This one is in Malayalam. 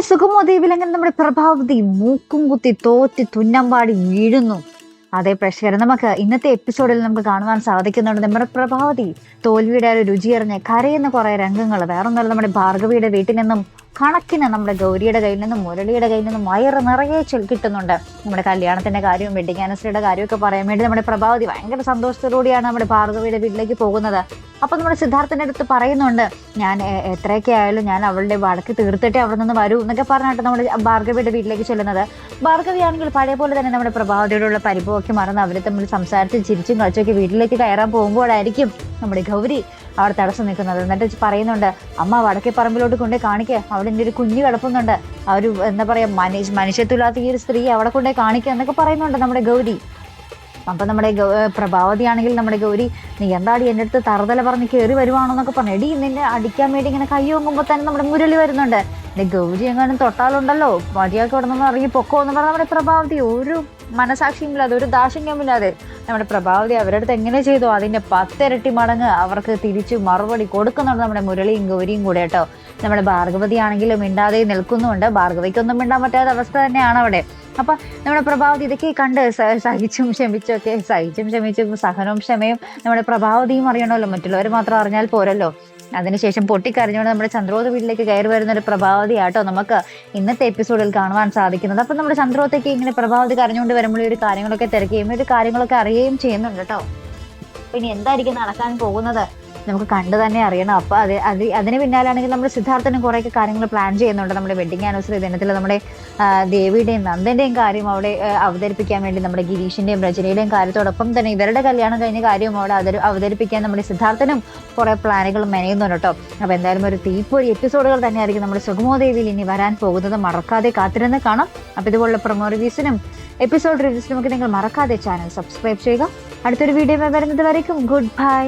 സുഗമോദീപിൽ അങ്ങനെ നമ്മുടെ പ്രഭാവതി മൂക്കും കുത്തി തോറ്റ് തുന്നമ്പാടി വീഴുന്നു. അതെ പ്രേക്ഷകരെ നമുക്ക് ഇന്നത്തെ എപ്പിസോഡിൽ നമുക്ക് കാണുവാൻ സാധിക്കുന്നുണ്ട് നമ്മുടെ പ്രഭാവതി. തോൽവിയുടെ ഒരു ഒരു രുചിയറിഞ്ഞ് കരയുന്ന കുറെ രംഗങ്ങൾ. വേറൊന്നല്ല നമ്മുടെ ഭാർഗവിയുടെ വീട്ടിൽ നിന്നും കണക്കിന് നമ്മുടെ ഗൗരിയുടെ കയ്യിൽ നിന്നും മുരളിയുടെ കയ്യിൽ നിന്നും വയറ് നിറയെ കിട്ടുന്നുണ്ട്. നമ്മുടെ കല്യാണത്തിന്റെ കാര്യവും വെഡിങ് ആനിവേഴ്സറിയുടെ കാര്യമൊക്കെ പറയാൻ വേണ്ടി നമ്മുടെ പ്രഭാവതി ഭയങ്കര സന്തോഷത്തോടുകൂടിയാണ് നമ്മുടെ ഭാർഗവിയുടെ വീട്ടിലേക്ക് പോകുന്നത്. അപ്പൊ നമ്മുടെ സിദ്ധാർത്ഥന്റെ അടുത്ത് പറയുന്നുണ്ട് ഞാൻ എത്രയൊക്കെ ആയാലും ഞാൻ അവളുടെ വടക്ക് തീർത്തിട്ടേ അവിടെ നിന്ന് വരൂ എന്നൊക്കെ പറഞ്ഞിട്ട് നമ്മുടെ ഭാർഗവിയുടെ വീട്ടിലേക്ക് ചെല്ലുന്നത്. ഭാർഗവി ആണെങ്കിൽ പഴയ പോലെ തന്നെ നമ്മുടെ പ്രഭാവതിയോടുള്ള പരിഭവമൊക്കെ മറന്ന് അവരെ തമ്മിൽ സംസാരിച്ച് ചിരിച്ചും കളിച്ചൊക്കെ വീട്ടിലേക്ക് കയറാൻ പോകുമ്പോഴായിരിക്കും നമ്മുടെ ഗൗരി അവിടെ തടസ്സം നിൽക്കുന്നത്. എന്നിട്ട് പറയുന്നുണ്ട് അമ്മ വടക്കേ പറമ്പിലോട്ട് കൊണ്ടേ കാണിക്കുക അവിടെ എന്റെ ഒരു കുഞ്ഞ് കിടപ്പുന്നുണ്ട്. അവർ എന്താ പറയുക മനുഷ്യ മനുഷ്യത്വമില്ലാത്ത ഈ ഒരു സ്ത്രീ അവിടെ കൊണ്ടേ കാണിക്കുക എന്നൊക്കെ പറയുന്നുണ്ട് നമ്മുടെ ഗൗരി. അപ്പൊ നമ്മുടെ പ്രഭാവതിയാണെങ്കിൽ നമ്മുടെ ഗൗരി നീ എന്താടി എന്റെ അടുത്ത് തറുതല പറഞ്ഞ് കയറി വരുവാണോ എന്നൊക്കെ പറഞ്ഞു എടി നിന്നെ അടിക്കാൻ വേണ്ടി ഇങ്ങനെ കൈ ഓങ്ങുമ്പോൾ തന്നെ നമ്മുടെ മുരളി വരുന്നുണ്ട്. എന്റെ ഗൗരി എങ്ങാനും തൊട്ടാലുണ്ടല്ലോ മടിയാക്കി ഇവിടെ ഇറങ്ങി പൊക്കോ എന്ന് പറഞ്ഞാൽ നമ്മുടെ പ്രഭാവതി ഒരു മനസാക്ഷിയുമില്ലാതെ ഒരു ദാക്ഷിണ്യമില്ലാതെ നമ്മുടെ പ്രഭാവതി അവരുടെ അടുത്ത് എങ്ങനെ ചെയ്തോ? അതിന്റെ പത്തിരട്ടി മടങ്ങ് അവർക്ക് തിരിച്ചു മറുപടി കൊടുക്കുന്നുണ്ട് നമ്മുടെ മുരളിയും ഗൗരിയും കൂടെ കേട്ടോ. നമ്മുടെ ഭാർഗവതി ആണെങ്കിലും മിണ്ടാതെ നിൽക്കുന്നുണ്ട്. ഭാർഗവിക്കൊന്നും മിണ്ടാൻ പറ്റാത്ത അവസ്ഥ തന്നെയാണ് അവിടെ. അപ്പൊ നമ്മുടെ പ്രഭാവതി ഇതൊക്കെ കണ്ട് സഹിച്ചും ക്ഷമിച്ചും ഒക്കെ സഹിച്ചും ക്ഷമിച്ചും സഹനവും ക്ഷമയും നമ്മുടെ പ്രഭാവതിയും അറിയണമല്ലോ. മറ്റുള്ളവർ മാത്രം അറിഞ്ഞാൽ പോരല്ലോ. അതിനുശേഷം പൊട്ടിക്കരഞ്ഞുകൊണ്ട് നമ്മുടെ ചന്ദ്രോത വീട്ടിലേക്ക് കയറി വരുന്ന ഒരു പ്രഭാവതി ആട്ടോ നമുക്ക് ഇന്നത്തെ എപ്പിസോഡിൽ കാണുവാൻ സാധിക്കുന്നത്. അപ്പൊ നമ്മുടെ ചന്ദ്രോത്തേക്ക് ഇങ്ങനെ പ്രഭാവതി കരഞ്ഞുകൊണ്ട് വരുമ്പോൾ ഈ ഒരു കാര്യങ്ങളൊക്കെ തിരക്കുകയും ഒരു കാര്യങ്ങളൊക്കെ അറിയുകയും ചെയ്യുന്നുണ്ട് കേട്ടോ. ഇനി എന്തായിരിക്കും നടക്കാൻ പോകുന്നത്? നമുക്ക് കണ്ടു തന്നെ അറിയണം. അപ്പോൾ അത് അത് അതിന് പിന്നാലാണെങ്കിൽ നമ്മൾ സിദ്ധാർത്ഥനും കുറേയൊക്കെ കാര്യങ്ങൾ പ്ലാൻ ചെയ്യുന്നുണ്ട്. നമ്മുടെ വെഡിങ് ആനിവേഴ്സറി ദിനത്തിൽ നമ്മുടെ ദേവിയുടെയും നന്ദന്റെയും കാര്യം അവിടെ അവതരിപ്പിക്കാൻ വേണ്ടി നമ്മുടെ ഗിരീഷിന്റെയും രചനയുടെയും കാര്യത്തോടൊപ്പം തന്നെ ഇവരുടെ കല്യാണം കഴിഞ്ഞ കാര്യവും അവിടെ അവതരി- അവതരിപ്പിക്കാൻ നമ്മുടെ സിദ്ധാർത്ഥനും കുറേ പ്ലാനുകൾ മെനയുന്നുണ്ട് കേട്ടോ അപ്പോൾ എന്തായാലും ഒരു തീപ്പൊരി എപ്പിസോഡുകൾ തന്നെയായിരിക്കും നമ്മുടെ സുഗമോദേവിയിൽ ഇനി വരാൻ പോകുന്നത്. മറക്കാതെ കാത്തിരുന്ന് കാണാം. അപ്പോൾ ഇതുപോലുള്ള പ്രൊമോ റിവ്യൂസിനും എപ്പിസോഡ് റിവ്യൂസിനും ഒക്കെ നിങ്ങൾ മറക്കാതെ ചാനൽ സബ്സ്ക്രൈബ് ചെയ്യുക. അടുത്തൊരു വീഡിയോ വരുന്നത് വരയ്ക്കും ഗുഡ് ബൈ